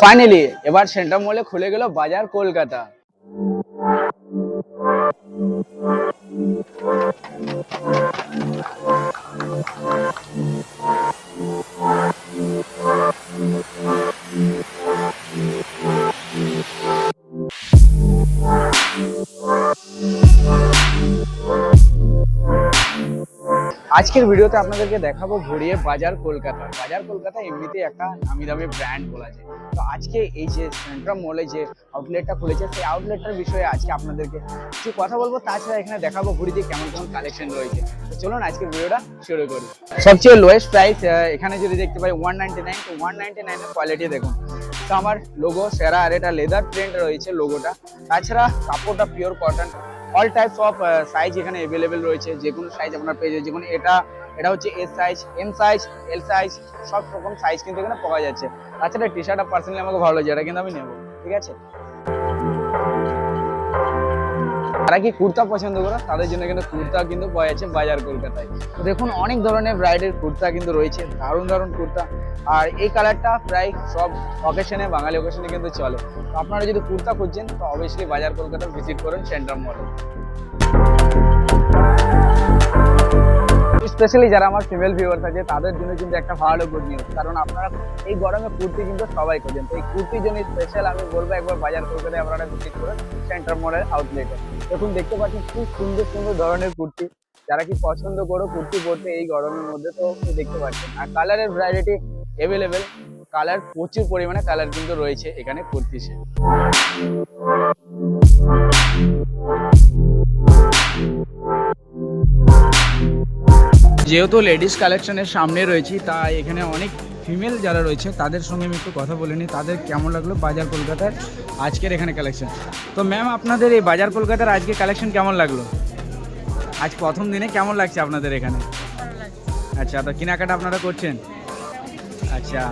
Finally এবার centre মলে খুলে গেল বাজার কলকাতা। আজকের ভিডিওতে আপনাদেরকে দেখাবো ঘুরিয়ে বাজার কলকাতা। বাজার কলকাতা এমনিতেই একটা নামি দামি ব্র্যান্ড বলা যায়। তো আজকে এই যে সেন্ট্রাম মলে যে আউটলেটটা খুলেছে, সেই আউটলেটটার বিষয়ে আজকে আপনাদেরকে কিছু কথা বলব। তাছাড়া এখানে দেখাবো ঘুরিতে কেমন কেমন কালেকশন রয়েছে। তো চলুন আজকের ভিডিওটা শুরু করি। সবচেয়ে লোয়েস্ট প্রাইস এখানে যদি দেখতে পাই ওয়ান নাইনটি নাইন তো ওয়ান নাইনটি নাইনের কোয়ালিটি দেখুন। তো আমার লোগো সেরা আর এটা লেদার প্রিন্ট রয়েছে লোগোটা তাছাড়া কাপড়টা pure cotton all types of size এখানে অ্যাভেলেবেল রয়েছে। যে কোনো সাইজ আপনার পেয়ে যাবে যেমন এটা এটা হচ্ছে S size M size L size সব রকম সাইজ কিন্তু এখানে পাওয়া যাচ্ছে। তাছাড়া টি শার্টটা পার্সোনালি আমাকে ভালো লাগছে, এটা কিন্তু আমি নেব। ঠিক আছে? যারা কি কুর্তা পছন্দ করো? তাদের জন্য কিন্তু কুর্তা কিন্তু পাওয়া যাচ্ছে বাজার কলকাতায়। তো দেখুন, অনেক ধরনের ব্রাইডের কুর্তা কিন্তু রয়েছে, দারুণ দারুণ কুর্তা। আর এই কালারটা প্রায় সব অকেশনে বাঙালি অকেশনে কিন্তু চলে। আপনারা যদি কুর্তা খুঁজছেন, তো অবশ্যই বাজার কলকাতা ভিজিট করুন সেন্ট্রাম মলে স্পেশালি যারা আমার ফিমেল ভিউয়ার্স আছে, তাদের জন্য কিন্তু একটা ভালো গুড নিউজ কারণ আপনারা এই গরমে কুর্তি কিন্তু সবাই খোঁজেন। তো এই কুর্তির জন্য স্পেশাল আমি বলব একবার বাজার কলকাতায় আপনারা ভিজিট করুন সেন্ট্রাম মলের আউটলেটে দেখুন, দেখতে পাচ্ছেন খুব সুন্দর সুন্দর ধরনের কুর্তি। যারা কি পছন্দ করো কুর্তি পরতে এই গরমের মধ্যে, তো দেখতে পাচ্ছেন। আর কালারের ভ্যারাইটি অ্যাভেলেবেল কালার প্রচুর পরিমাণে কালার কিন্তু রয়েছে এখানে কুর্তিসে যেহেতু লেডিস কালেকশনের সামনে রয়েছি, তাই এখানে অনেক ফিমেল যারা রয়েছে, তাদের সঙ্গে আমি একটু কথা বলে নিই, তাদের কেমন লাগল বাজার কলকাতার আজকের এখানে কালেকশন তো ম্যাম আপনাদের এই বাজার কলকাতার আজকে কালেকশন কেমন লাগল? আজ প্রথম দিনে কেমন লাগছে আপনাদের এখানে? আচ্ছা তো কেনাকাটা আপনারা করছেন? আচ্ছা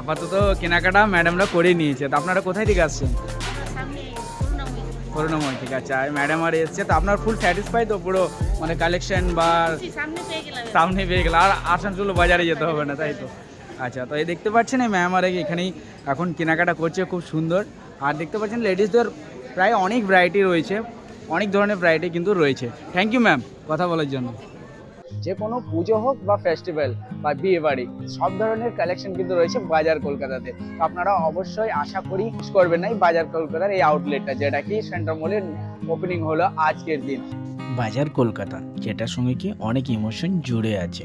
আপাতত কেনাকাটা ম্যাডামরা করে নিয়েছে, তো আপনারা কোথায় থেকে আসছেন? করুণাময় ঠিক আছে। আর ম্যাডাম আর এসছে তো আপনার ফুল স্যাটিসফাই তো পুরো মানে কালেকশন বা সামনে পেয়ে গেলাম গেল আর আসানসোল বাজারে যেতে হবে না তাই তো? আচ্ছা তো এই দেখতে পাচ্ছেন এই ম্যাম আর এখানেই এখন কেনাকাটা করছে খুব সুন্দর। আর দেখতে পাচ্ছেন লেডিসদের প্রায় অনেক ভ্যারাইটি রয়েছে অনেক ধরনের ভ্যারাইটি কিন্তু রয়েছে। থ্যাংক ইউ ম্যাম কথা বলার জন্য। যে কোনো পুজো হোক বা ফেস্টিভ্যাল বা বিয়ে বাড়ি সব ধরনের কালেকশন কিন্তু রয়েছে বাজার কলকাতাতে। আপনারা অবশ্যই আশা করি করবেন না বাজার কলকাতার এই আউটলেটটা যেটা কি সেন্ট্রাল মলের ওপেনিং হলো আজকের দিন। বাজার কলকাতা, যেটার সঙ্গে কি অনেক ইমোশন জুড়ে আছে।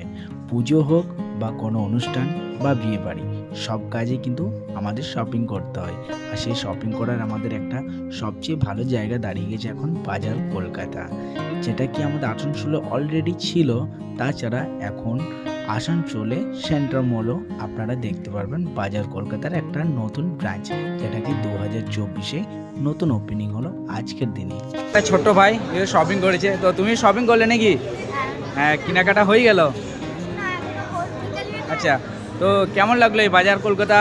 পুজো হোক বা কোনো অনুষ্ঠান বা বিয়ে বাড়ি সব কাজে কিন্তু আমাদের শপিং করতে হয়। আর সেই শপিং করার আমাদের একটা সবচেয়ে ভালো জায়গা দাঁড়িয়ে গেছে এখন বাজার কলকাতা। যেটা কি আমাদের আসানসোলে অলরেডি ছিল, তাছাড়া এখন আসানসোলে সেন্ট্রাল মলও আপনারা দেখতে পারবেন বাজার কলকাতার একটা নতুন ব্রাঞ্চ যেটা কি দু হাজার চব্বিশে নতুন ওপেনিং হলো আজকের দিনে। ছোট্ট ভাই শপিং করেছে। তো তুমি শপিং করলে নাকি? হ্যাঁ কেনাকাটা হয়ে গেল? আচ্ছা তো কেমন লাগল এই বাজার কলকাতা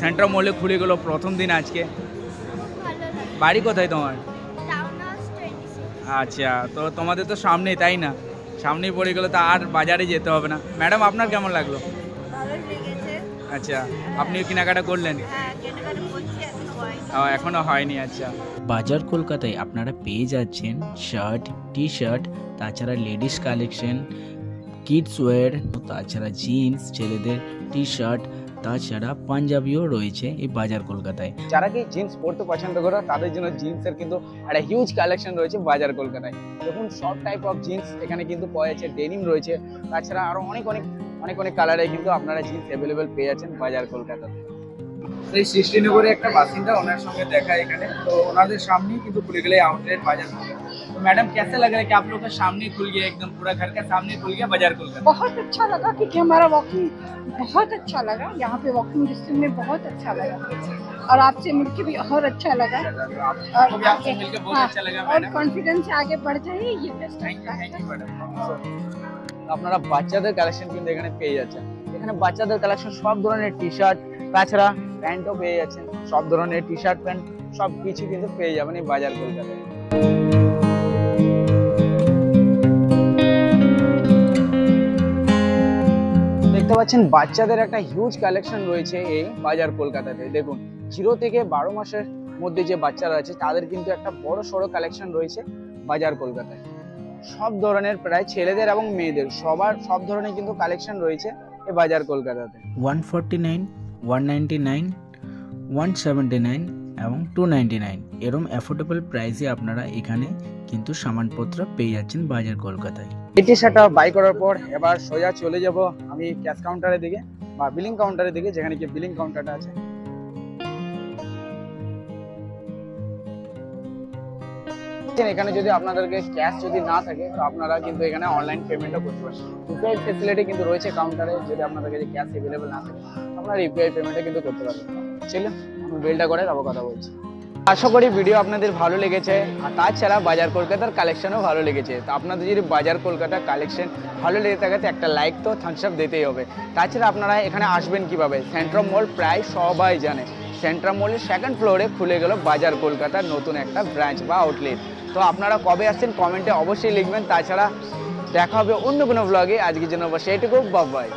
সেন্ট্রাল মলে খুলে গেলো প্রথম দিন আজকে? বাড়ি কোথায় তোমার? আচ্ছা তো তোমাদের তো সামনেই তাই না? সামনেই পড়ে গেলো তো আর বাজারে যেতে হবে না। ম্যাডাম আপনার কেমন লাগল? আচ্ছা আপনিও কেনাকাটা করলেন? হ্যাঁ এখনও হয়নি। ও, এখনও হয়নি আচ্ছা। বাজার কলকাতায় আপনারা পেয়ে যাচ্ছেন শার্ট টি শার্ট তাছাড়া লেডিস কালেকশন কিডস ওয়্যার তাছাড়া জিন্স ছেলেদের টি শার্ট তাছাড়া পাঞ্জাবিও রয়েছে এই বাজার কলকাতায়। যারা কি জিন্স পরতে পছন্দ করে তাদের জন্য জিন্সের কিন্তু একটা হিউজ কালেকশন রয়েছে বাজার কলকাতায়। দেখুন সব টাইপ অফ জিন্স এখানে কিন্তু পাওয়া যাচ্ছে ডেনিম রয়েছে। তাছাড়া আরও অনেক অনেক অনেক অনেক কালারে কিন্তু আপনারা জিন্স অ্যাভেলেবেল পেয়ে যাচ্ছেন বাজার কলকাতাতে। সেই সৃষ্টিনগরে একটা বাসিন্দা ওনার সঙ্গে দেখা এখানে। তো ওনাদের সামনেই কিন্তু পুলিগলাই আউটলেট বাজার मैडम कैसा लग रहा है कि आप लोग का सामने खुल गया एकदम पूरा घर का सामने खुल गया बाजार कोलकाता बहुत अच्छा लगा क्योंकि हमारा वॉकिंग बहुत अच्छा लगा यहाँ पे वॉकिंग डिस्टेंस में बहुत अच्छा लगा और आपसे मिलके भी और अच्छा लगा आपको भी आपसे मिलकर बहुत हाँ, अच्छा लगा और मैडम कॉन्फिडेंस से आगे बढ़ जाइए ये best thank you thank you madam আপনারা বাচ্চাদের কালেকশন কিন্তু এখানে পেয়ে যাচ্ছেন এখানে বাচ্চাদের কালেকশন সব ধরনের টি শার্ট তাছাড়া প্যান্টও পেয়ে যাচ্ছেন সব ধরনের টি শার্ট প্যান্ট সব কিছু কিন্তু পেয়ে যাবেন এই বাজার কলকাতায় পাচ্ছেন, বাচ্চাদের একটা হিউজ কালেকশন রয়েছে এই বাজার কলকাতাতে। দেখুন জিরো থেকে বারো মাসের মধ্যে যে বাচ্চারা আছে, তাদের কিন্তু একটা বড় সড়ো কালেকশন রয়েছে বাজার কলকাতায়। সব ধরনের প্রায় ছেলেদের এবং মেয়েদের, সবার সব ধরনের কিন্তু কালেকশন রয়েছে এই বাজার কলকাতাতে। One forty nine one ninety nine one seventy nine এবং টু নাইন এরম অ্যাফোর্ডেবল প্রাইসে আপনারা এখানে কিন্তু সামানপত্র পেয়ে যাচ্ছেন বাজার কলকাতায়। এটি টি শার্টটা বাই করার পর এবার সোজা চলে যাব আমি ক্যাশ কাউন্টারের দিকে বা বিলিং কাউন্টারের দিকে, যেখানে কি বিলিং কাউন্টারটা আছে। এখানে যদি আপনাদেরকে ক্যাশ যদি না থাকে, তো আপনারা কিন্তু এখানে অনলাইন পেমেন্টও করতে পারেন ইউপিআই ফেসিলিটি কিন্তু রয়েছে কাউন্টারে যদি আপনাদের কাছে ক্যাশ অ্যাভেলেবেল না থাকে, আপনারা ইউপিআই পেমেন্টও কিন্তু করতে পারবেন। ছিল বিলটা করে তারপর কথা বলছি। আশা করি ভিডিও আপনাদের ভালো লেগেছে, আর তাছাড়া বাজার কলকাতার কালেকশনও ভালো লেগেছে। তো আপনাদের যদি বাজার কলকাতার কালেকশন ভালো লেগে থাকে, তো একটা লাইক তো থামস আপ দিতেই হবে। তাছাড়া আপনারা এখানে আসবেন কীভাবে? সেন্ট্রাম মল প্রায় সবাই জানে। সেন্ট্রাম মলের সেকেন্ড ফ্লোরে খুলে গেল বাজার কলকাতার নতুন একটা ব্রাঞ্চ বা আউটলেট তো আপনারা কবে আসছেন কমেন্টে অবশ্যই লিখবেন। তাছাড়া দেখা হবে অন্য কোনো ব্লগে আজকের জন্য বসে এটুকু বাবাই